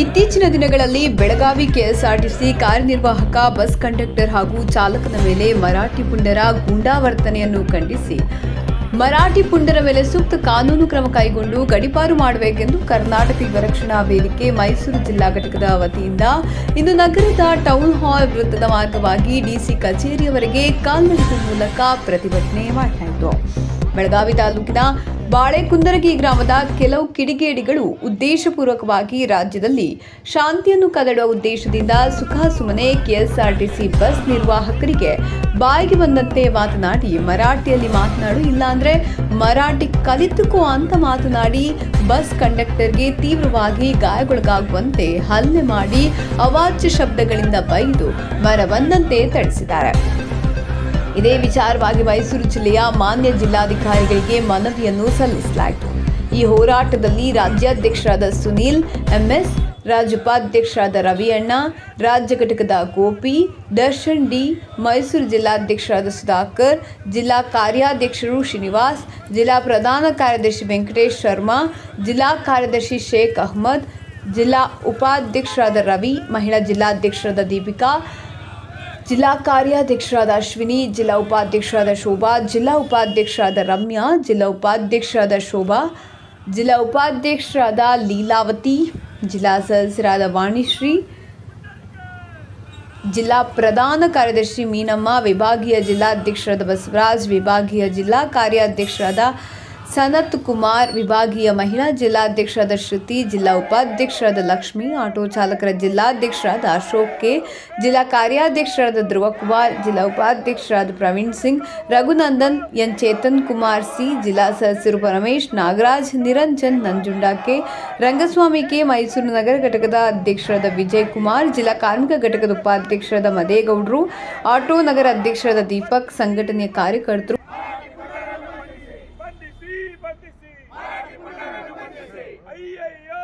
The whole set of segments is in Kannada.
ಇತ್ತೀಚಿನ ದಿನಗಳಲ್ಲಿ ಬೆಳಗಾವಿ ಕೆಎಸ್ಆರ್ಟಿಸಿ ಕಾರ್ಯನಿರ್ವಾಹಕ ಬಸ್ ಕಂಡಕ್ಟರ್ ಹಾಗೂ ಚಾಲಕನ ಮೇಲೆ ಮರಾಠಿ ಪುಂಡರ ಗೂಂಡಾವರ್ತನೆಯನ್ನು ಖಂಡಿಸಿ. ಮರಾಠಿ ಪುಂಡರ ಮೇಲೆ ಸೂಕ್ತ ಕಾನೂನು ಕ್ರಮ ಕೈಗೊಂಡು ಗಡಿಪಾರು ಮಾಡಬೇಕೆಂದು ಕರ್ನಾಟಕ ಯುವರಕ್ಷಣಾ ವೇದಿಕೆ ಮೈಸೂರು ಜಿಲ್ಲಾ ಘಟಕದ ವತಿಯಿಂದ ಇಂದು ನಗರದ ಟೌನ್ ಹಾಲ್ ವೃತ್ತದ ಮಾರ್ಗವಾಗಿ ಡಿಸಿ ಕಚೇರಿಯವರೆಗೆ ಕಾಲ್ನಡಿಗೆ ಮೂಲಕ ಪ್ರತಿಭಟನೆ ಮಾಡಲಾಯಿತು ಬೆಳಗಾವಿ ತಾಲೂಕಿನ ಬಾಳೆಕುಂದರಗಿ ಗ್ರಾಮದ ಕೆಲವು ಕಿಡಿಗೇಡಿಗಳು ಉದ್ದೇಶಪೂರ್ವಕವಾಗಿ ರಾಜ್ಯದಲ್ಲಿ ಶಾಂತಿಯನ್ನು ಕದಡುವ ಉದ್ದೇಶದಿಂದ ಸುಖಾಸುಮನೆ, ಕೆಎಸ್ಆರ್ಟಿಸಿ ಬಸ್ ನಿರ್ವಾಹಕರಿಗೆ ಬಾಯಿಗೆ ಬಂದಂತೆ ಮಾತನಾಡಿ, ಮರಾಠಿಯಲ್ಲಿ ಮಾತನಾಡು ಇಲ್ಲಾಂದ್ರೆ ಮರಾಠಿ ಕಲಿತುಕೋ ಅಂತ ಮಾತನಾಡಿ, ಬಸ್ ಕಂಡಕ್ಟರ್ಗೆ ತೀವ್ರವಾಗಿ ಗಾಯಗೊಳಗಾಗುವಂತೆ ಹಲ್ಲೆ ಮಾಡಿ ಅವಾಚ್ಯ ಶಬ್ದಗಳಿಂದ ಬೈದು ಮರವನ್ನಂತೆ ತಡಿಸಿದ್ದಾರೆ. ಇದೇ ವಿಚಾರವಾಗಿ ಮೈಸೂರು ಜಿಲ್ಲೆಯ ಮಾನ್ಯ ಜಿಲ್ಲಾಧಿಕಾರಿಗಳಿಗೆ ಮನವಿಯನ್ನು ಸಲ್ಲಿಸಲಾಯಿತು. ಈ ಹೋರಾಟದಲ್ಲಿ ರಾಜ್ಯಾಧ್ಯಕ್ಷರಾದ ಸುನೀಲ್, ಎಂಎಸ್ ರಾಜ್ಯ ಉಪಾಧ್ಯಕ್ಷರಾದ ರವಿಯಣ್ಣ, ರಾಜ್ಯ ಘಟಕದ ಗೋಪಿ, ದರ್ಶನ್ ಡಿ, ಮೈಸೂರು ಜಿಲ್ಲಾಧ್ಯಕ್ಷರಾದ ಸುಧಾಕರ್, ಜಿಲ್ಲಾ ಕಾರ್ಯಾಧ್ಯಕ್ಷರು ಶ್ರೀನಿವಾಸ್, ಜಿಲ್ಲಾ ಪ್ರಧಾನ ಕಾರ್ಯದರ್ಶಿ ವೆಂಕಟೇಶ್ ಶರ್ಮಾ, ಜಿಲ್ಲಾ ಕಾರ್ಯದರ್ಶಿ ಶೇಖ್ ಅಹ್ಮದ್, ಜಿಲ್ಲಾ ಉಪಾಧ್ಯಕ್ಷರಾದ ರವಿ, ಮಹಿಳಾ ಜಿಲ್ಲಾಧ್ಯಕ್ಷರಾದ ದೀಪಿಕಾ ಜಿಲ್ಲಾ ಕಾರ್ಯಾಧ್ಯಕ್ಷರಾದ ಅಶ್ವಿನಿ ಜಿಲ್ಲಾ ಉಪಾಧ್ಯಕ್ಷರಾದ ಶೋಭಾ ಜಿಲ್ಲಾ ಉಪಾಧ್ಯಕ್ಷರಾದ ರಮ್ಯಾ ಜಿಲ್ಲಾ ಉಪಾಧ್ಯಕ್ಷರಾದ ಶೋಭಾ ಜಿಲ್ಲಾ ಉಪಾಧ್ಯಕ್ಷರಾದ ಲೀಲಾವತಿ ಜಿಲ್ಲಾ ಸದಸ್ಯರಾದ ವಾಣಿಶ್ರೀ ಜಿಲ್ಲಾ ಪ್ರಧಾನ ಕಾರ್ಯದರ್ಶಿ ಮೀನಮ್ಮ ವಿಭಾಗೀಯ ಜಿಲ್ಲಾಧ್ಯಕ್ಷರಾದ ಬಸವರಾಜ್ ವಿಭಾಗೀಯ ಜಿಲ್ಲಾ ಕಾರ್ಯಾಧ್ಯಕ್ಷರಾದ ಸನತ್ ಕುಮಾರ್ ವಿಭಾಗೀಯ ಮಹಿಳಾ ಜಿಲ್ಲಾಧ್ಯಕ್ಷರಾದ ಶ್ರುತಿ, ಜಿಲ್ಲಾ ಉಪಾಧ್ಯಕ್ಷರಾದ ಲಕ್ಷ್ಮಿ, ಆಟೋ ಚಾಲಕರ ಜಿಲ್ಲಾಧ್ಯಕ್ಷರಾದ ಅಶೋಕ್ ಕೆ, ಜಿಲ್ಲಾ ಕಾರ್ಯಾಧ್ಯಕ್ಷರಾದ ಧ್ರುವಕುಮಾರ್ ಜಿಲ್ಲಾ ಉಪಾಧ್ಯಕ್ಷರಾದ ಪ್ರವೀಣ್ ಸಿಂಗ್, ರಘುನಂದನ್, ಎನ್ ಚೇತನ್ ಕುಮಾರ್ ಸಿ, ಜಿಲ್ಲಾ ಸದಸ್ಯರು ಪರಮೇಶ್, ನಾಗರಾಜ್, ನಿರಂಜನ್, ನಂಜುಂಡ ಕೆ, ರಂಗಸ್ವಾಮಿ ಕೆ, ಮೈಸೂರು ನಗರ ಘಟಕದ ಅಧ್ಯಕ್ಷರಾದ ವಿಜಯ್ ಕುಮಾರ್, ಜಿಲ್ಲಾ ಕಾರ್ಮಿಕ ಘಟಕದ ಉಪಾಧ್ಯಕ್ಷರಾದ ಮದೇಗೌಡರು, ಆಟೋ ನಗರ ಅಧ್ಯಕ್ಷರಾದ ದೀಪಕ್, ಸಂಘಟನೆಯ ಕಾರ್ಯಕರ್ತರು ಬಂಧಿಸಿ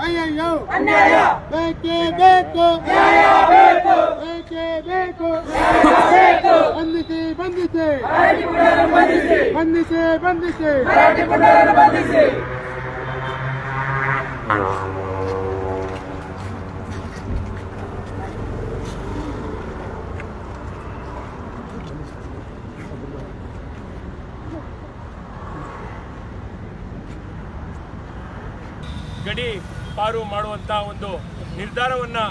ಅಯ್ಯಯ್ಯೋ! ಅಯ್ಯಯ್ಯೋ! ಬೇಕೇ ಬೇಕು! ಬೇಕೇ ಬೇಕು! ಬಂಧಿಸಿ ಬಂಧಿಸಿ ಬಂಧಿಸಿ ಬಂಧಿಸಿ ಗಡಿ ಪಾರು ಮಾಡುವಂಥ ಒಂದು ನಿರ್ಧಾರವನ್ನು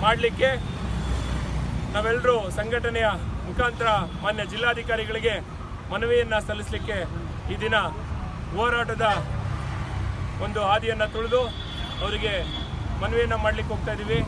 ಮಾಡಲಿಕ್ಕೆ ನಾವೆಲ್ಲರೂ ಸಂಘಟನೆಯ ಮುಖಾಂತರ ಮಾನ್ಯ ಜಿಲ್ಲಾಧಿಕಾರಿಗಳಿಗೆ ಮನವಿಯನ್ನು ಸಲ್ಲಿಸಲಿಕ್ಕೆ ಈ ದಿನ ಹೋರಾಟದ ಒಂದು ಹಾದಿಯನ್ನು ತುಳಿದು ಅವರಿಗೆ ಮನವಿಯನ್ನು ಮಾಡಲಿಕ್ಕೆ ಹೋಗ್ತಾ ಇದ್ದೀವಿ